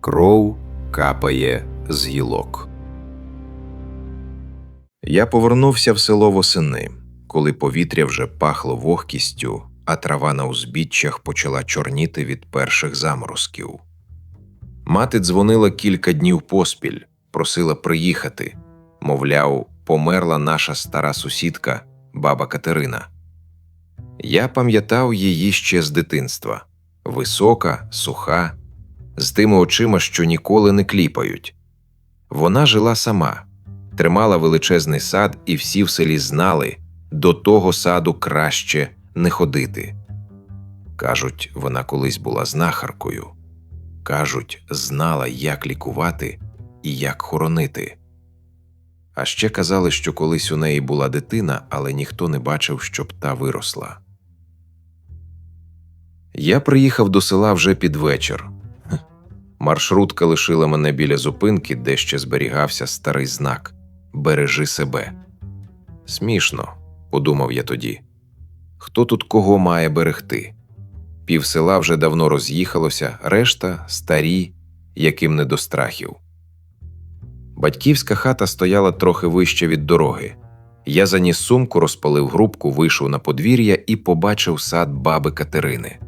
Кров капає з гілок. Я повернувся в село восени, коли повітря вже пахло вогкістю, а трава на узбіччях почала чорніти від перших заморозків. Мати дзвонила кілька днів поспіль, просила приїхати. Мовляв, померла наша стара сусідка, баба Катерина. Я пам'ятав її ще з дитинства висока, суха, з тими очима, що ніколи не кліпають. Вона жила сама, тримала величезний сад, і всі в селі знали до того саду краще не ходити. Кажуть, вона колись була знахаркою. Кажуть, знала, як лікувати і як хоронити. А ще казали, що колись у неї була дитина, але ніхто не бачив, щоб та виросла. Я приїхав до села вже під вечір. Маршрутка лишила мене біля зупинки, де ще зберігався старий знак Бережи себе. Смішно, подумав я тоді. Хто тут кого має берегти? Пів села вже давно роз'їхалося, решта старі, яким не до страхів. Батьківська хата стояла трохи вище від дороги. Я заніс сумку, розпалив грубку, вийшов на подвір'я і побачив сад баби Катерини.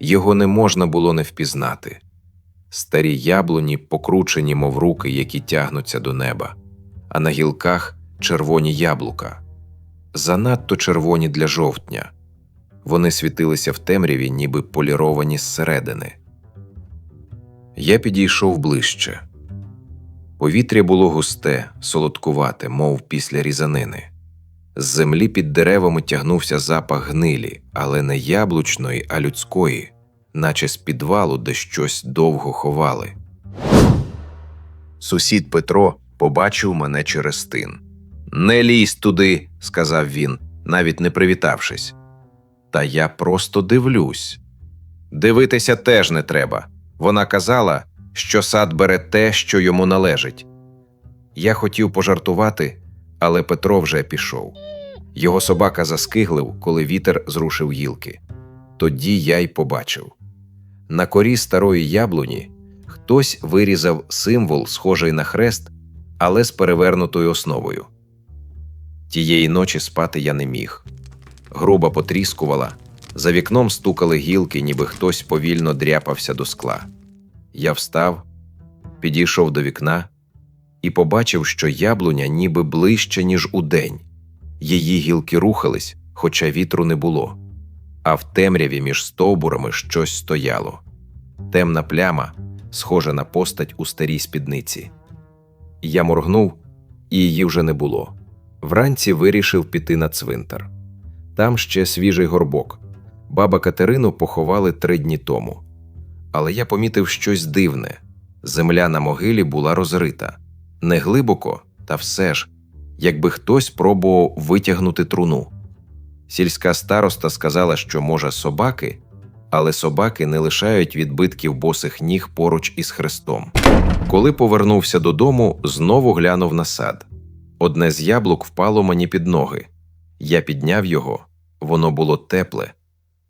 Його не можна було не впізнати. Старі яблуні, покручені, мов руки, які тягнуться до неба, а на гілках червоні яблука, занадто червоні для жовтня. Вони світилися в темряві, ніби поліровані зсередини. Я підійшов ближче. Повітря було густе, солодкувате, мов після різанини. З землі під деревами тягнувся запах гнилі, але не яблучної, а людської, наче з підвалу, де щось довго ховали. Сусід Петро побачив мене через тин. Не лізь туди, сказав він, навіть не привітавшись. Та я просто дивлюсь. Дивитися теж не треба. Вона казала, що сад бере те, що йому належить. Я хотів пожартувати, але Петро вже пішов. Його собака заскиглив, коли вітер зрушив гілки. Тоді я й побачив. На корі старої яблуні хтось вирізав символ, схожий на хрест, але з перевернутою основою. Тієї ночі спати я не міг. Груба потріскувала, за вікном стукали гілки, ніби хтось повільно дряпався до скла. Я встав, підійшов до вікна і побачив, що яблуня ніби ближче, ніж удень. Її гілки рухались, хоча вітру не було, а в темряві між стовбурами щось стояло. Темна пляма, схожа на постать у старій спідниці. Я моргнув, і її вже не було. Вранці вирішив піти на цвинтар. Там ще свіжий горбок. Баба Катерину поховали три дні тому. Але я помітив щось дивне земля на могилі була розрита не глибоко, та все ж, якби хтось пробував витягнути труну. Сільська староста сказала, що може собаки, але собаки не лишають відбитків босих ніг поруч із хрестом. Коли повернувся додому, знову глянув на сад. Одне з яблук впало мені під ноги. Я підняв його, воно було тепле,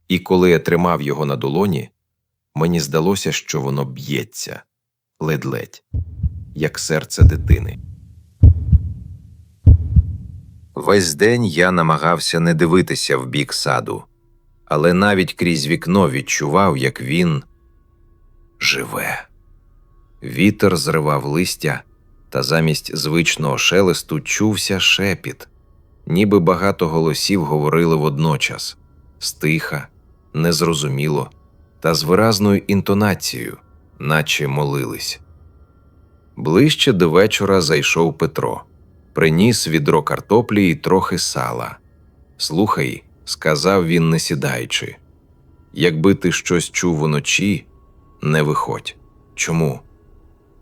і коли я тримав його на долоні, мені здалося, що воно б'ється ледь-ледь, як серце дитини. Весь день я намагався не дивитися в бік саду, але навіть крізь вікно відчував, як він живе. Вітер зривав листя, та замість звичного шелесту чувся шепіт, ніби багато голосів говорили водночас стиха, незрозуміло та з виразною інтонацією, наче молились. Ближче до вечора зайшов Петро, приніс відро картоплі і трохи сала. Слухай, сказав він, не сідаючи, якби ти щось чув уночі, не виходь. Чому?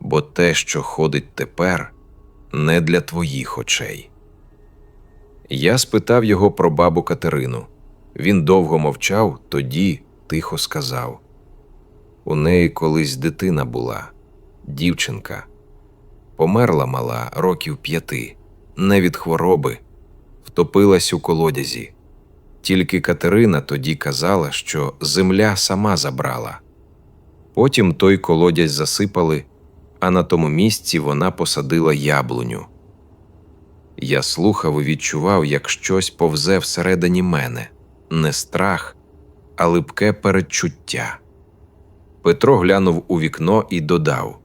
Бо те, що ходить тепер, не для твоїх очей. Я спитав його про бабу Катерину. Він довго мовчав, тоді тихо сказав У неї колись дитина була, дівчинка. Померла мала років п'яти, не від хвороби, втопилась у колодязі. Тільки Катерина тоді казала, що земля сама забрала. Потім той колодязь засипали, а на тому місці вона посадила яблуню. Я слухав і відчував, як щось повзе всередині мене не страх, а липке передчуття. Петро глянув у вікно і додав: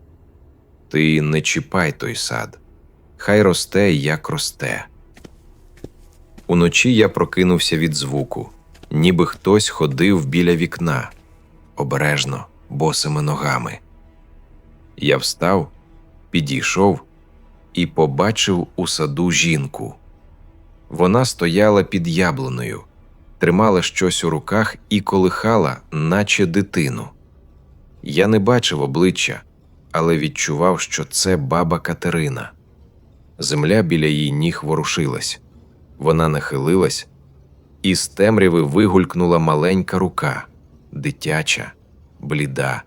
Ти не чіпай той сад, хай росте, як росте. Уночі я прокинувся від звуку, ніби хтось ходив біля вікна, обережно, босими ногами. Я встав, підійшов і побачив у саду жінку. Вона стояла під яблуною, тримала щось у руках і колихала, наче дитину. Я не бачив обличчя, але відчував, що це баба Катерина. Земля біля її ніг ворушилась. Вона нахилилась, і з темряви вигулькнула маленька рука, дитяча, бліда,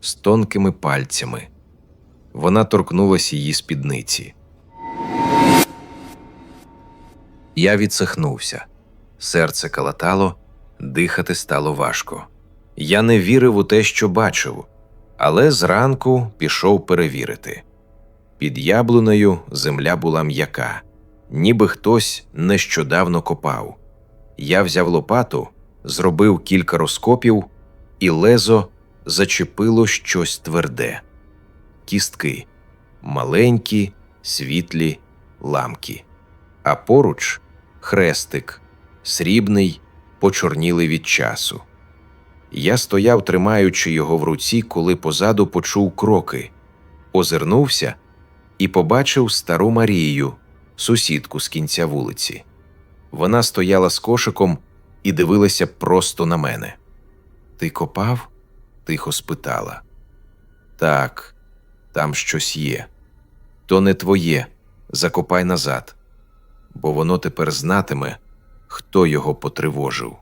з тонкими пальцями. Вона торкнулась її спідниці. Я відсахнувся. Серце калатало, дихати стало важко. Я не вірив у те, що бачив, але зранку пішов перевірити. Під яблунею земля була м'яка, ніби хтось нещодавно копав. Я взяв лопату, зробив кілька розкопів, і лезо зачепило щось тверде. Кістки маленькі, світлі, ламкі. А поруч хрестик, срібний, почорнілий від часу. Я стояв, тримаючи його в руці, коли позаду почув кроки, озирнувся і побачив стару Марію, сусідку з кінця вулиці. Вона стояла з кошиком і дивилася просто на мене. Ти копав? тихо спитала. Так, там щось є. То не твоє, закопай назад, бо воно тепер знатиме, хто його потривожив.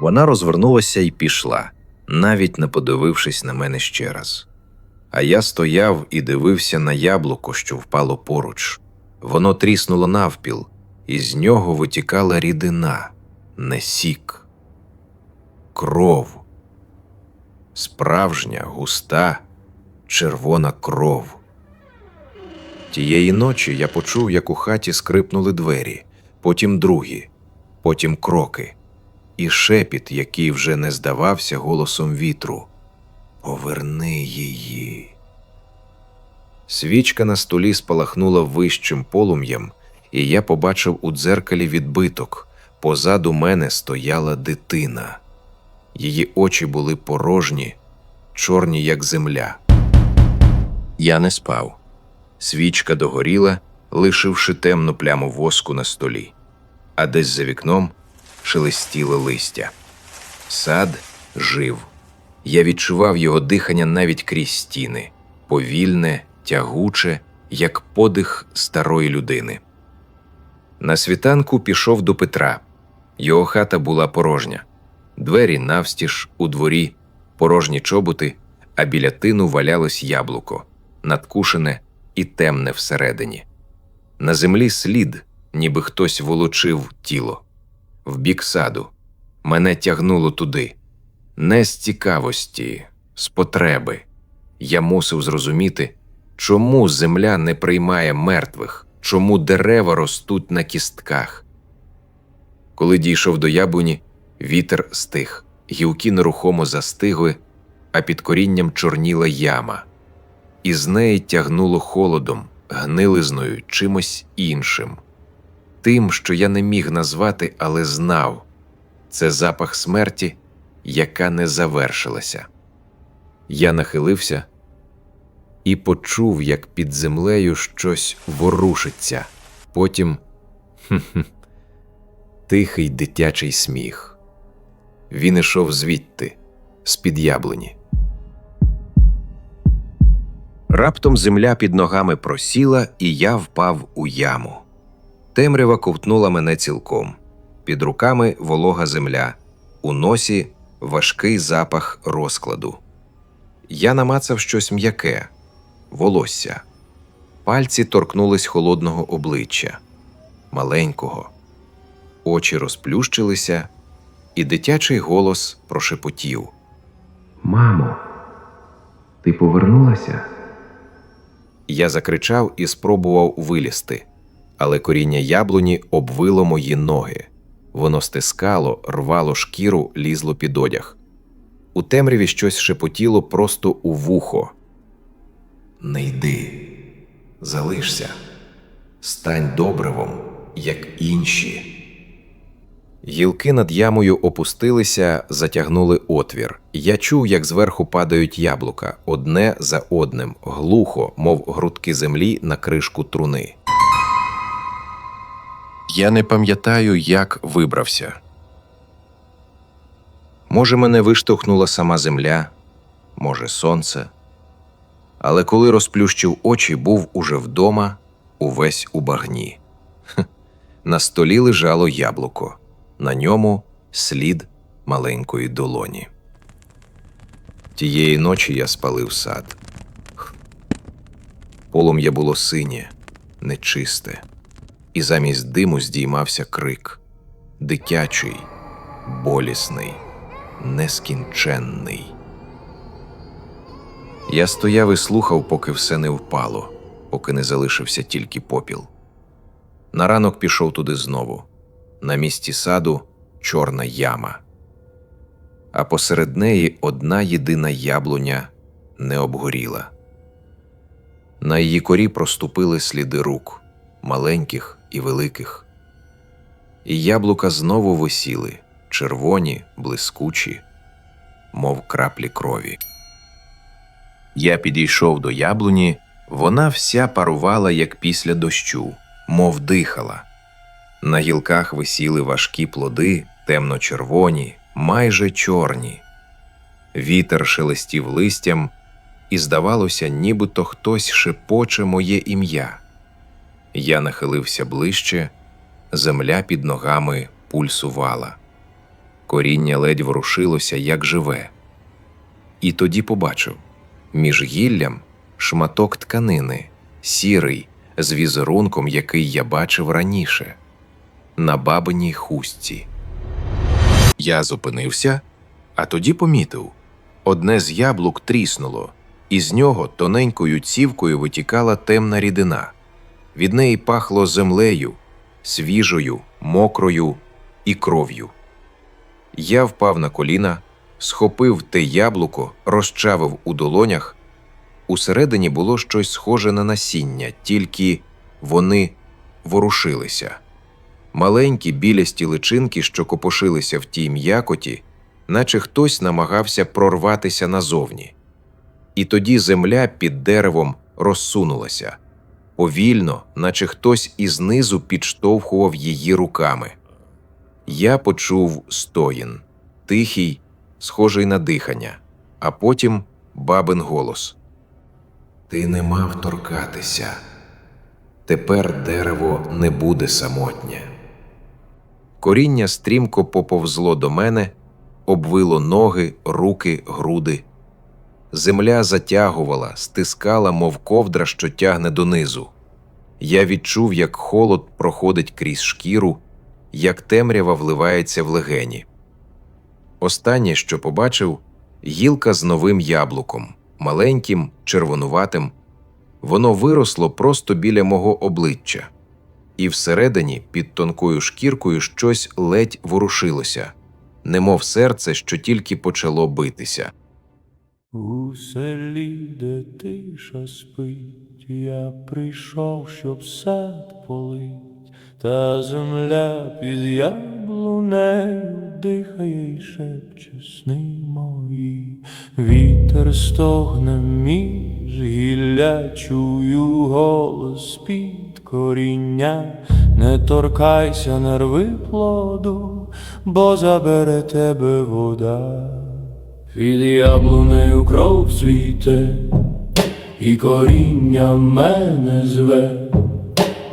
Вона розвернулася і пішла, навіть не подивившись на мене ще раз. А я стояв і дивився на яблуко, що впало поруч. Воно тріснуло навпіл, і з нього витікала рідина, не сік, кров. Справжня, густа, червона кров. Тієї ночі я почув, як у хаті скрипнули двері, потім другі, потім кроки, і шепіт, який вже не здавався голосом вітру. Поверни її. Свічка на столі спалахнула вищим полум'ям, і я побачив у дзеркалі відбиток. Позаду мене стояла дитина. Її очі були порожні, чорні, як земля. Я не спав. Свічка догоріла, лишивши темну пляму воску на столі, а десь за вікном шелестіло листя. Сад жив. Я відчував його дихання навіть крізь стіни, повільне, тягуче, як подих старої людини. На світанку пішов до Петра. Його хата була порожня, двері навстіж у дворі, порожні чоботи, а біля тину валялось яблуко, надкушене і темне всередині. На землі слід, ніби хтось волочив тіло. В бік саду. Мене тягнуло туди. Не з цікавості, з потреби. Я мусив зрозуміти, чому земля не приймає мертвих, чому дерева ростуть на кістках. Коли дійшов до яблуні, вітер стих, гілки нерухомо застигли, а під корінням чорніла яма, і з неї тягнуло холодом, гнилизною, чимось іншим. Тим, що я не міг назвати, але знав це запах смерті, яка не завершилася. Я нахилився і почув, як під землею щось ворушиться, потім тихий дитячий сміх. Він ішов звідти, з під яблуні. Раптом земля під ногами просіла, і я впав у яму. Темрява ковтнула мене цілком. Під руками волога земля, у носі важкий запах розкладу. Я намацав щось м'яке, волосся. Пальці торкнулись холодного обличчя, маленького. Очі розплющилися, і дитячий голос прошепотів: Мамо, ти повернулася? Я закричав і спробував вилізти, але коріння яблуні обвило мої ноги. Воно стискало, рвало шкіру, лізло під одяг. У темряві щось шепотіло просто у вухо. Не йди, залишся, стань добривом, як інші. Гілки над ямою опустилися, затягнули отвір. Я чув, як зверху падають яблука одне за одним, глухо, мов грудки землі на кришку труни. Я не пам'ятаю, як вибрався. Може, мене виштовхнула сама земля, може, сонце. Але коли розплющив очі, був уже вдома, увесь у багні. Хе. На столі лежало яблуко, на ньому слід маленької долоні. Тієї ночі я спалив сад. Полум'я було синє, нечисте, і замість диму здіймався крик дитячий, болісний, нескінченний. Я стояв і слухав, поки все не впало, поки не залишився тільки попіл. На ранок пішов туди знову. На місці саду чорна яма, а посеред неї одна єдина яблуня не обгоріла. На її корі проступили сліди рук, маленьких і великих. І яблука знову висіли, червоні, блискучі, мов краплі крові. Я підійшов до яблуні, вона вся парувала, як після дощу, мов дихала. На гілках висіли важкі плоди, темно-червоні, майже чорні. Вітер шелестів листям, і здавалося, нібито хтось шепоче моє ім'я. Я нахилився ближче, земля під ногами пульсувала. Коріння ледь ворушилося, як живе. І тоді побачив між гіллям шматок тканини, сірий, з візерунком, який я бачив раніше, на бабиній хустці. Я зупинився, а тоді помітив одне з яблук тріснуло, і з нього тоненькою цівкою витікала темна рідина. Від неї пахло землею, свіжою, мокрою і кров'ю. Я впав на коліна, схопив те яблуко, розчавив у долонях. Усередині було щось схоже на насіння, тільки вони ворушилися. Маленькі білясті личинки, що копошилися в тій м'якоті, наче хтось намагався прорватися назовні. І тоді земля під деревом розсунулася повільно, наче хтось ізнизу підштовхував її руками. Я почув стоїн, тихий, схожий на дихання, а потім бабин голос. Ти не мав торкатися. Тепер дерево не буде самотнє. Коріння стрімко поповзло до мене, обвило ноги, руки, груди. Земля затягувала, стискала, мов ковдра, що тягне донизу. Я відчув, як холод проходить крізь шкіру, як темрява вливається в легені. Останнє, що побачив, гілка з новим яблуком, маленьким, червонуватим. Воно виросло просто біля мого обличчя, і всередині, під тонкою шкіркою, щось ледь ворушилося, немов серце, що тільки почало битися. У селі, де тиша спить, я прийшов, щоб сад полить, та земля під яблунею дихає й шепче сни мої, вітер стогне між гілля, чую голос під коріння, не торкайся, не рви плоду, бо забере тебе вода. Під яблунею кров цвіте, і коріння мене зве,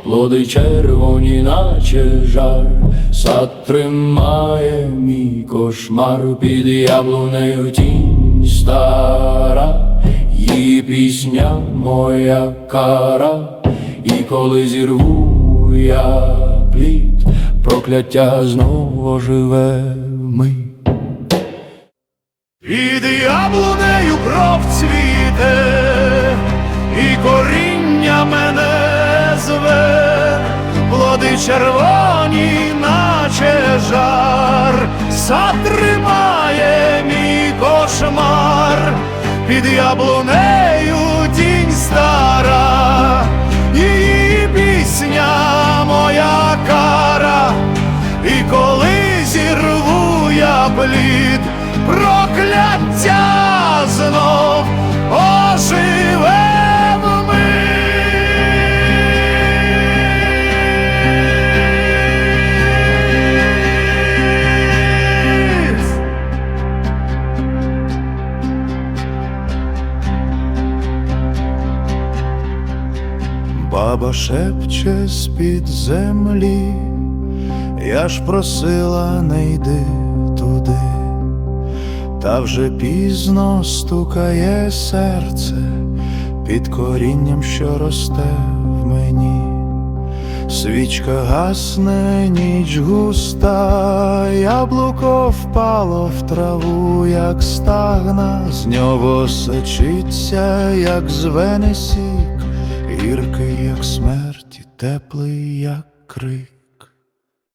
плоди червоні, наче жар, сад тримає мій кошмар, під яблунею тінь стара, її пісня моя кара, і коли зірву я плід, прокляття знову живе мить. Під яблунею кров цвіте, і коріння мене зве, плоди червоні, наче жар, затримає мій кошмар, під яблунею тінь стара, її пісня моя кара, і коли зірву я плід, прокляття знов оживе в мить. Баба шепче з-під землі, я ж просила, не йди туди, та вже пізно стукає серце під корінням, що росте в мені. Свічка гасне, ніч густа, яблуко впало в траву, як стагна, з нього сочиться, як звене сік, гіркий, як смерть, і теплий, як крик.